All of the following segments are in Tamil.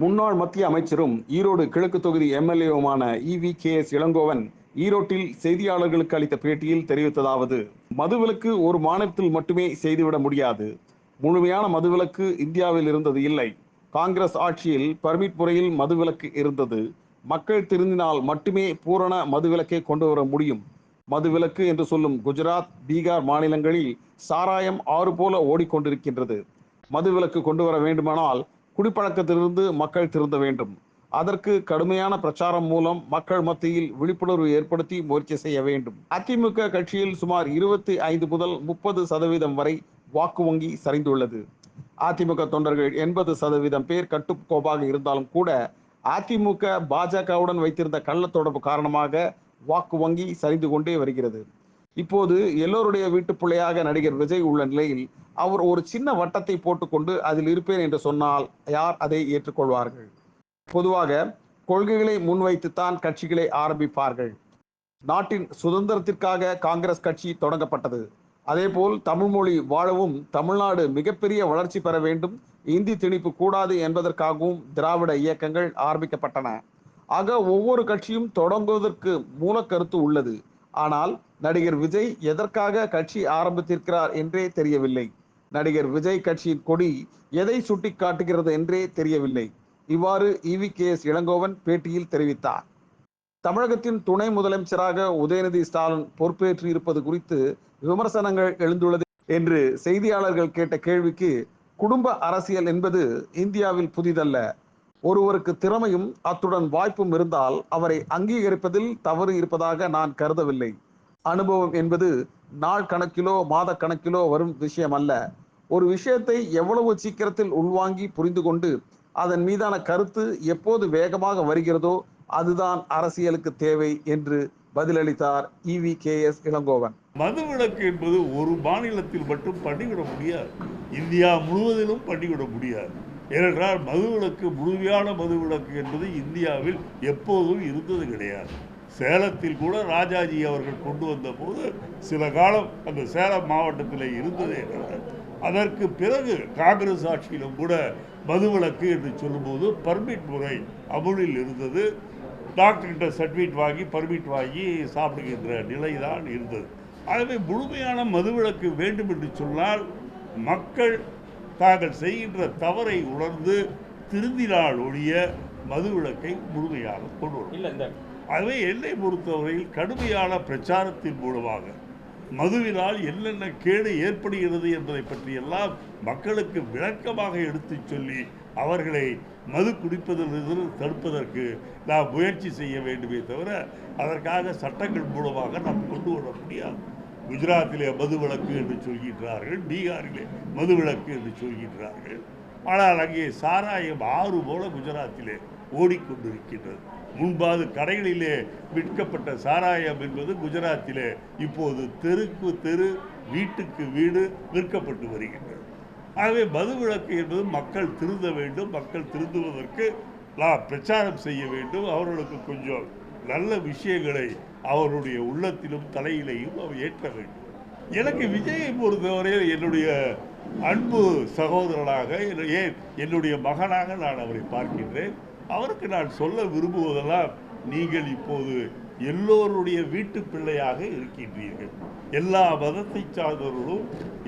முன்னாள் மத்திய அமைச்சரும் ஈரோடு கிழக்கு தொகுதி எம்எல்ஏவுமான இவி கே எஸ் இளங்கோவன் ஈரோட்டில் செய்தியாளர்களுக்கு அளித்த பேட்டியில் தெரிவித்ததாவது மதுவிலக்கு ஒரு மாநிலத்தில் மட்டுமே செய்துவிட முடியாது. முழுமையான மதுவிலக்கு இந்தியாவில் இருந்தது இல்லை. காங்கிரஸ் ஆட்சியில் பர்மிட் முறையில் மதுவிலக்கு இருந்தது. மக்கள் திருந்தினால் மட்டுமே பூரண மதுவிலக்கை கொண்டு வர முடியும். மதுவிலக்கு என்று சொல்லும் குஜராத் பீகார் மாநிலங்களில் சாராயம் ஆறு போல ஓடிக்கொண்டிருக்கின்றது. மதுவிலக்கு கொண்டு வர வேண்டுமானால் குடிப்பழக்கத்திலிருந்து மக்கள் திருந்த வேண்டும். அதற்கு கடுமையான பிரச்சாரம் மூலம் மக்கள் மத்தியில் விழிப்புணர்வு ஏற்படுத்தி முயற்சி செய்ய வேண்டும். அதிமுக கட்சியில் சுமார் இருபத்தி ஐந்து முதல் முப்பது சதவீதம் வரை வாக்கு வங்கி சரிந்துள்ளது. அதிமுக தொண்டர்கள் எண்பது சதவீதம் பேர் கட்டுக்கோப்பாக இருந்தாலும் கூட அதிமுக பாஜகவுடன் வைத்திருந்த கள்ள தொடர்பு காரணமாக வாக்கு வங்கி சரிந்து கொண்டே வருகிறது. இப்போது எல்லோருடைய வீட்டு பிள்ளையாக நடிகர் விஜய் உள்ள நிலையில் அவர் ஒரு சின்ன வட்டத்தை போட்டுக்கொண்டு அதில் இருப்பேன் என்று சொன்னால் யார் அதை ஏற்றுக்கொள்வார்கள்? பொதுவாக கொள்கைகளை முன்வைத்துத்தான் கட்சிகளை ஆரம்பிப்பார்கள். நாட்டின் சுதந்திரத்திற்காக காங்கிரஸ் கட்சி தொடங்கப்பட்டது. அதேபோல் தமிழ் மொழி வாழவும் தமிழ்நாடு மிகப்பெரிய வளர்ச்சி பெற வேண்டும். இந்தி திணிப்பு கூடாது என்பதற்காகவும் திராவிட இயக்கங்கள் ஆரம்பிக்கப்பட்டன. ஆக ஒவ்வொரு கட்சியும் தொடங்குவதற்கு மூலக்கருத்து உள்ளது. ஆனால் நடிகர் விஜய் எதற்காக கட்சி ஆரம்பித்திருக்கிறார் என்றே தெரியவில்லை. நடிகர் விஜய் கட்சியின் கொடி எதை சுட்டி காட்டுகிறது என்றே தெரியவில்லை. இவ்வாறு இவி கே. எஸ். இளங்கோவன் பேட்டியில் தெரிவித்தார். தமிழகத்தின் துணை முதலமைச்சராக உதயநிதி ஸ்டாலின் பொறுப்பேற்று இருப்பது குறித்து விமர்சனங்கள் எழுந்துள்ளது என்று செய்தியாளர்கள் கேட்ட கேள்விக்கு குடும்ப அரசியல் என்பது இந்தியாவில் புதிதல்ல. ஒருவருக்கு திறமையும் அத்துடன் வாய்ப்பும் இருந்தால் அவரை அங்கீகரிப்பதில் தவறு இருப்பதாக நான் கருதவில்லை. அனுபவம் என்பது நாள் கணக்கிலோ மாத கணக்கிலோ வரும் விஷயம் அல்ல. ஒரு விஷயத்தை எவ்வளவு சீக்கிரத்தில் உள்வாங்கி புரிந்து கொண்டு அதன் மீதான கருத்து எப்போது வேகமாக வருகிறதோ அதுதான் அரசியலுக்கு தேவை என்று பதிலளித்தார் இவி கே. எஸ். இளங்கோவன். மதுவிலக்கு என்பது ஒரு மாநிலத்தில் மட்டும் பண்ணிவிட முடியாது. இந்தியா முழுவதிலும் பண்ணிவிட முடியாது. ஏனென்றால் மதுவிலக்கு முழுமையான மதுவிலக்கு என்பது இந்தியாவில் எப்போதும் இருந்தது கிடையாது. சேலத்தில் கூட ராஜாஜி அவர்கள் கொண்டு வந்த போது சில காலம் அந்த சேலம் மாவட்டத்தில் இருந்ததே அதற்கு பிறகு காங்கிரஸ் ஆட்சியிலும் கூட மதுவிலக்கு என்று சொல்லும்போது பர்மிட் முறை அமுலில் இருந்தது. டாக்டர்கிட்ட சர்டிஃபிகேட் வாங்கி பர்மிட் வாங்கி சாப்பிடுகின்ற நிலை தான் இருந்தது. ஆகவே முழுமையான மதுவிலக்கு வேண்டும் என்று சொன்னால் மக்கள் தாங்கள் செய்கின்ற தவறை உணர்ந்து திருந்தினால் ஒழிய மதுவிலக்கை முழுமையாக கொண்டு வரும் இல்லை இந்த ஆகவே என்னை பொறுத்தவரையில் கடுமையான பிரச்சாரத்தின் மூலமாக. மதுவினால் என்னென்ன கேடு ஏற்படுகிறது என்பதை பற்றியெல்லாம் மக்களுக்கு விளக்கமாக எடுத்துச் சொல்லி அவர்களை மது குடிப்பதிலிருந்து தடுப்பதற்கு நாம் முயற்சி செய்ய வேண்டுமே தவிர அதற்காக சட்டங்கள் மூலமாக நாம் கொண்டு வர முடியாது. குஜராத்திலே மது விளக்கு என்று சொல்கின்றார்கள் பீகாரிலே மது விளக்கு என்று சொல்கின்றார்கள். ஆனால் அங்கே சாராயம் ஆறு போல குஜராத்திலே ஓடிக்கொண்டிருக்கின்றது. முன்பாது கடைகளிலே விற்கப்பட்ட சாராயம் என்பது குஜராத்திலே இப்போது தெருக்கு தெரு வீட்டுக்கு வீடு விற்கப்பட்டு வருகின்றது. ஆகவே மதுவிலக்கு என்பது மக்கள் திருந்த வேண்டும் மக்கள் திருந்துவதற்கு பிரச்சாரம் செய்ய வேண்டும். அவர்களுக்கு கொஞ்சம் நல்ல விஷயங்களை அவருடைய உள்ளத்திலும் தலையிலையும் அவர் ஏற்ற வேண்டும். எனக்கு விஜயை பொறுத்தவரையில் என்னுடைய அன்பு சகோதரனாக ஏன் என்னுடைய மகனாக நான் அவரை பார்க்கின்றேன். அவருக்கு நான் சொல்ல விரும்புவதெல்லாம் நீங்கள் இப்போது எல்லோருடைய வீட்டு பிள்ளையாக இருக்கின்றீர்கள். எல்லா மதத்தை சார்ந்தவர்களும்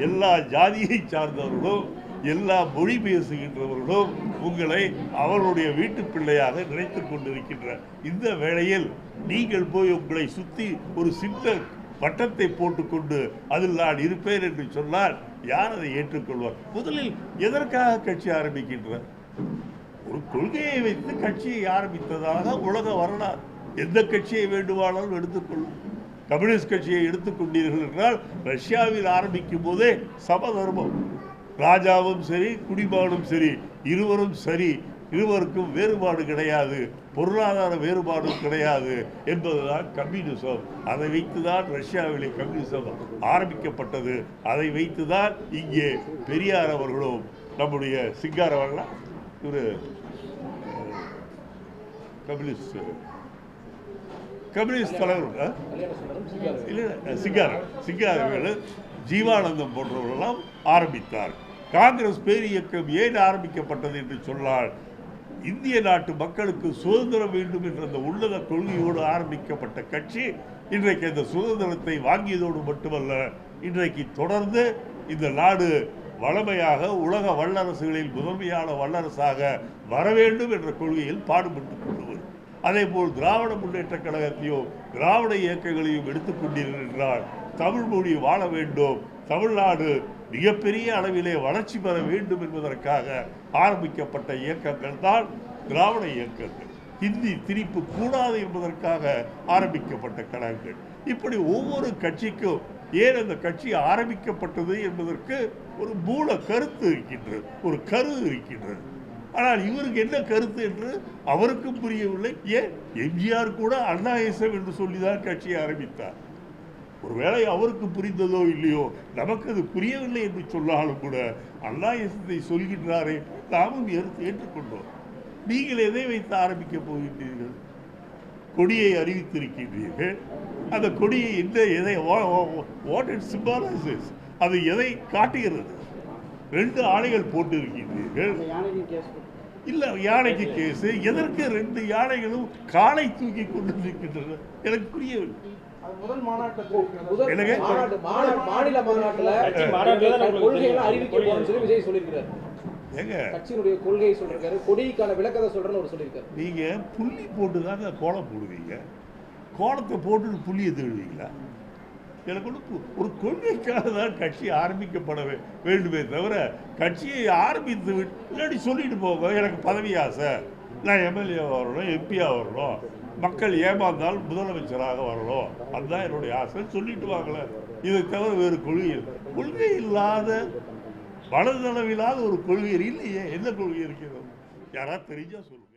எல்லா ஜாதியை சார்ந்தவர்களும் எல்லா மொழி பேசுகின்றவர்களும் உங்களை அவருடைய வீட்டு பிள்ளையாக நினைத்து கொண்டிருக்கின்ற இந்த வேளையில் நீங்கள் போய் உங்களை சுற்றி ஒரு சின்ன வட்டத்தை போட்டுக்கொண்டு அதில் நான் இருப்பேன் என்று சொன்னால் யார் அதை ஏற்றுக்கொள்வார்? முதலில் எதற்காக கட்சி ஆரம்பிக்கின்றார் ஒரு கொள்கையை வைத்து கட்சியை ஆரம்பித்ததாக உலக வரலாறு. எந்த கட்சியை வேண்டுமானாலும் எடுத்துக்கொள்ளும். கம்யூனிஸ்ட் கட்சியை எடுத்துக்கொண்டீர்கள் என்றால் ரஷ்யாவில் ஆரம்பிக்கும் போதே சமதர்மம். ராஜாவும் சரி குடிமானும் சரி இருவரும் சரி இருவருக்கும் வேறுபாடு கிடையாது பொருளாதார வேறுபாடும் கிடையாது என்பதுதான் கம்யூனிசம். அதை வைத்துதான் ரஷ்யாவிலே கம்யூனிசம் ஆரம்பிக்கப்பட்டது. அதை வைத்துதான் இங்கே பெரியார் அவர்களும் நம்முடைய சிங்கார அவர்களா இவர் கம்யூனிஸ்ட் கம்யூனிஸ்ட் தலைவர் இல்லை சிங்காரம் சிங்காரவேலு ஜீவானந்தம் போன்றவர்களெல்லாம் ஆரம்பித்தார். காங்கிரஸ் பேரியக்கம் ஏன் ஆரம்பிக்கப்பட்டது என்று சொன்னால் இந்திய நாட்டு மக்களுக்கு சுதந்திரம் வேண்டும் என்ற அந்த உள்ளத கொள்கையோடு ஆரம்பிக்கப்பட்ட கட்சி இன்றைக்கு அந்த சுதந்திரத்தை வாங்கியதோடு மட்டுமல்ல இன்றைக்கு தொடர்ந்து இந்த நாடு வளமையாக உலக வல்லரசுகளில் முதன்மையான வல்லரசாக வர வேண்டும் என்ற கொள்கையில் பாடுபட்டு கொண்டு அதே போல் திராவிட முன்னேற்ற கழகத்தையும் திராவிட இயக்கங்களையும் எடுத்துக்கொண்டிருக்கின்றால் தமிழ் மொழி வாழ வேண்டும். தமிழ்நாடு மிகப்பெரிய அளவிலே வளர்ச்சி பெற வேண்டும் என்பதற்காக ஆரம்பிக்கப்பட்ட இயக்கங்கள் தான் திராவிட இயக்கங்கள். ஹிந்தி திணிப்பு கூடாது என்பதற்காக ஆரம்பிக்கப்பட்ட கழகங்கள். இப்படி ஒவ்வொரு கட்சிக்கும் ஏன் அந்த கட்சி ஆரம்பிக்கப்பட்டது என்பதற்கு ஒரு மூல கருத்து இருக்கின்றது ஒரு கரு இருக்கின்றது. ஆனால் இவருக்கு என்ன கருத்து என்று அவருக்கும் புரியவில்லை. ஏன்? எம்ஜிஆர் கூட அண்ணாயசம் என்று சொல்லிதான் கட்சியை ஆரம்பித்தார். ஒருவேளை அவருக்கு புரிந்ததோ இல்லையோ நமக்கு அது புரியவில்லை என்று சொன்னாலும் கூட அண்ணாயசத்தை சொல்கின்றாரே நாமும் ஏற்று ஏற்றுக்கொண்டோம். நீங்கள் எதை வைத்து ஆரம்பிக்க போகின்றீர்கள்? கொடியை அறிவித்திருக்கின்றீர்கள். அந்த கொடியை எந்த எதை வாட் இட் சிம்பாலைசஸ் அது எதை காட்டுகிறது? ரெண்டு ஆணைகள் போட்டு இருக்கின்றீர்கள் இல்ல யானைக்கு கேஸ். எதற்கு ரெண்டு யானைகளும் காலை தூக்கி கொண்டு இருக்கின்றன எனக்கு புரியவில்லை. ஏங்க? கட்சியினுடைய கொள்கையை சொல்லிருக்காரு கொடிக்கான விளக்கத்தை சொல்றேன்னு ஒரு சொல்லியிருக்காரு. நீங்க புள்ளி போட்டு தாங்க கோலம் போடுவீங்க. கோலத்தை போட்டுட்டு புள்ளியை தேடுவீங்களா? எனக்கு ஒண்ணு ஒரு கொள்கைக்காக தான் கட்சி ஆரம்பிக்கப்பட வேண்டுமே தவிர கட்சியை ஆரம்பித்து விட்டு இல்லாட்டி சொல்லிட்டு போக எனக்கு பதவி ஆசை. நான் எம்எல்ஏ வரணும் எம்பியாக வரணும். மக்கள் ஏமாந்தால் முதலமைச்சராக வரணும். அதுதான் என்னுடைய ஆசை. சொல்லிட்டு வாங்கல இதை தவிர வேறு கொள்கை கொள்கை இல்லாத மனதளவில்லாத ஒரு கொள்கை இல்லையே. என்ன கொள்கை இருக்கிறது? யாராவது தெரிஞ்சா சொல்லுங்கள்